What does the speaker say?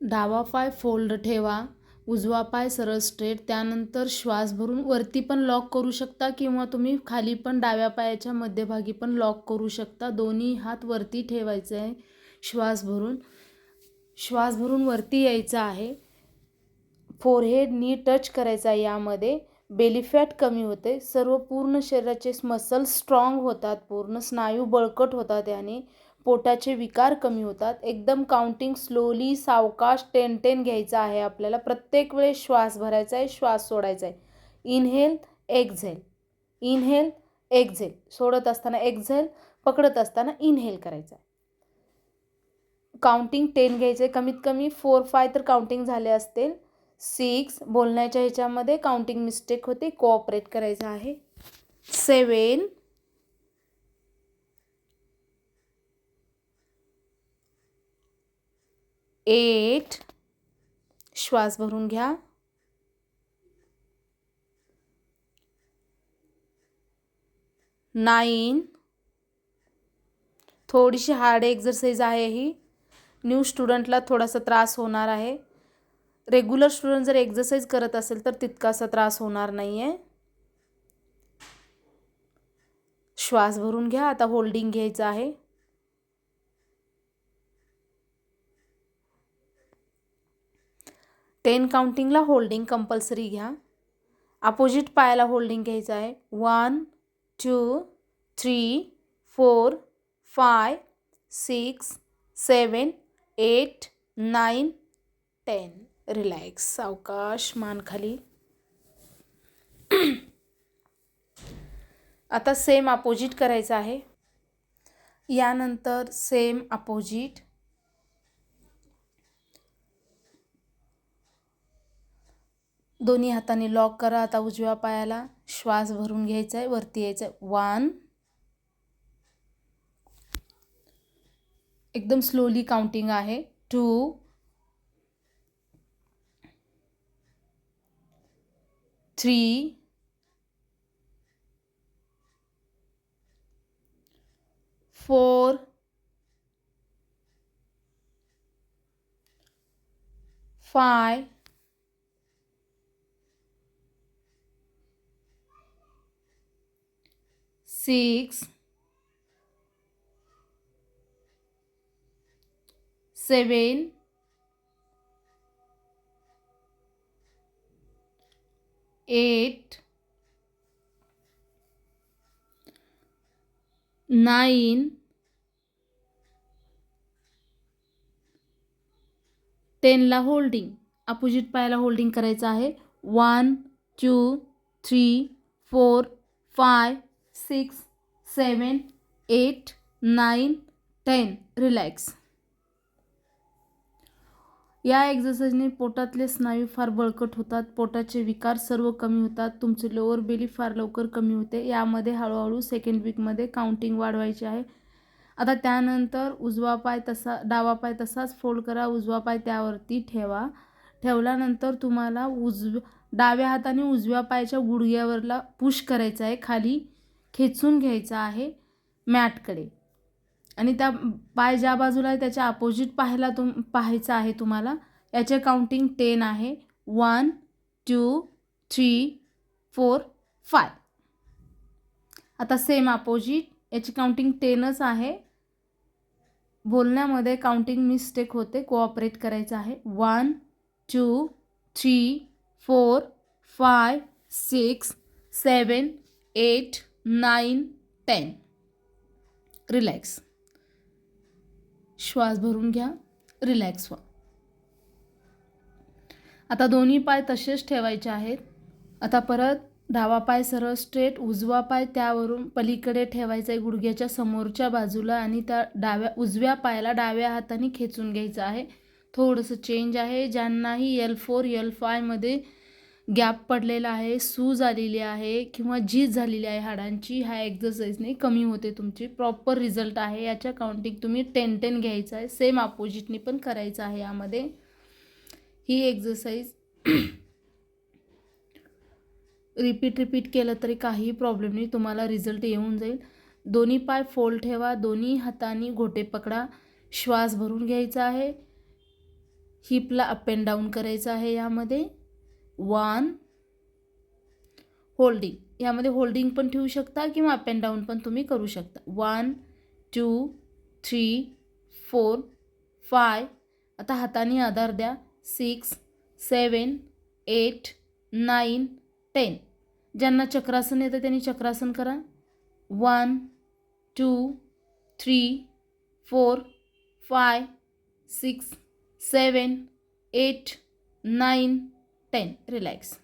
डावा पाय फोल्ड ठेवा उजवा पाय सरळ स्ट्रेट त्यानंतर श्वास भरून वरती पण लॉक करू शकता किंवा तुम्ही खाली पण डाव्या पायाच्या मध्यभागी पण लॉक करू शकता. दोन्ही हात वरती ठेवायचे आहे. श्वास भरून श्वास भरून वरती यायचा आहे. फोरहेड नी टच करायचा आहे यामध्ये. बेलीफॅट कमी होते. सर्व पूर्ण शरीराचे मसल स्ट्रॉंग होतात. पूर्ण स्नायू बळकट होतात याने. पोटाचे विकार कमी होतात. एकदम काउंटिंग स्लोली सावकाश टेन टेन घ्यायचं आहे आपल्याला. प्रत्येक वेळेस श्वास भरायचा आहे श्वास सोडायचा आहे. इनहेल एक्झेल इनहेल एक्झेल सोडत असताना एक्झेल पकडत असताना इनहेल करायचं आहे. काउंटिंग टेन घ्यायचं आहे. कमीत कमी फोर फाय तर काउंटिंग झाले असतील. सिक्स बोलण्याच्या ह्याच्यामध्ये काउंटिंग मिस्टेक होते. कोऑपरेट करायचं आहे. सेवन एट श्वास भरून घ्या. नाईन थोडीशी हार्ड एक्झरसाईज आहे ही. न्यू स्टुडंटला थोडासा त्रास होणार आहे. रेग्युलर स्टुडंट जर एक्झरसाईज करत असेल तर तितकासा त्रास होणार नाही आहे श्वास भरून घ्या. आता होल्डिंग घ्यायचं आहे. टेन काउंटिंगला होल्डिंग कंपल्सरी घ्या. अपोजिट पायाला होल्डिंग घ्यायचं आहे. One two three four five six seven eight nine ten relax सावकाश मान खाली. आता सेम अपोजिट करायचं आहे. यानंतर सेम अपोजिट दोन्ही हाताने लॉक करा. आता उजव्या पायाला श्वास भरून घ्यायचा आहे वरती यायचं आहे वन एकदम स्लोली काउंटिंग आहे. Two three four five six seven eight nine टेनला holding opposite पायाला होल्डिंग करायचं आहे. One two three four five six seven eight nine ten. Relax. या एक्झरसाईजने पोटातले स्नायू फार बळकट होतात. पोटाचे विकार सर्व कमी होतात. तुमचे लोअर बेली फार लवकर कमी होते. यामध्ये हळूहळू सेकंड वीकमध्ये काउंटिंग वाढवायची आहे. आता त्यानंतर उजवा पाय तसा डावा पाय तसाच फोल्ड करा. उजवा पाय त्यावरती ठेवा. ठेवल्यानंतर तुम्हाला उजव्या डाव्या हाताने उजव्या पायाच्या गुडघ्यावरला पुश करायचं आहे खाली. खेचून घ्यायचा आहे मॅटकडे. आणि त्या पाय ज्या बाजूला आहे त्याच्या अपोजिट पाहायला तुम पाहायचं आहे तुम्हाला. याचे काउंटिंग टेन आहे. One two three four five आता सेम अपोजिट याची काउंटिंग टेनच आहे. बोलण्यामध्ये काउंटिंग मिस्टेक होते. कोऑपरेट करायचं आहे. One two three four five six seven eight nine ten. Relax. श्वास भरून घ्या. रिलॅक्स व्हा. आता दोन्ही पाय तसेच ठेवायचे आहेत. आता परत डावा पाय सरळ स्ट्रेट उजवा पाय त्यावरून पलीकडे ठेवायचा आहे गुडघ्याच्या समोरच्या बाजूला आणि त्या डाव्या उजव्या पायाला डाव्या हाताने खेचून घ्यायचं आहे. थोडंसं चेंज आहे. ज्यांनाही एल फोर एल फायमध्ये गॅप पडलेला आहे सूज आलेली आहे किंवा झीज झालेली आहे हाडांची ह्या एक्झरसाईजने कमी होते तुमची. प्रॉपर रिझल्ट आहे. याच्या काउंटिंग तुम्ही टेन टेन घ्यायचं आहे. सेम अपोजिटनी पण करायचं आहे यामध्ये. ही एक्झरसाईज रिपीट रिपीट केलं तरी काही प्रॉब्लेम नाही. तुम्हाला रिझल्ट येऊन जाईल. दोन्ही पाय फोल्ड ठेवा. दोन्ही हाताने घोटे पकडा. श्वास भरून घ्यायचा आहे. हिपला अप अँड डाऊन करायचं आहे यामध्ये. One holding. यामध्ये होल्डिंग पण ठेवू शकता किंवा अप अँड डाऊन पण तुम्ही करू शकता. One two three four five. आता हाताने आधार द्या. Six seven eight nine ten. ज्यांना चक्रासन येतं त्यांनी चक्रासन करा. One two three four five six seven eight nine ten relax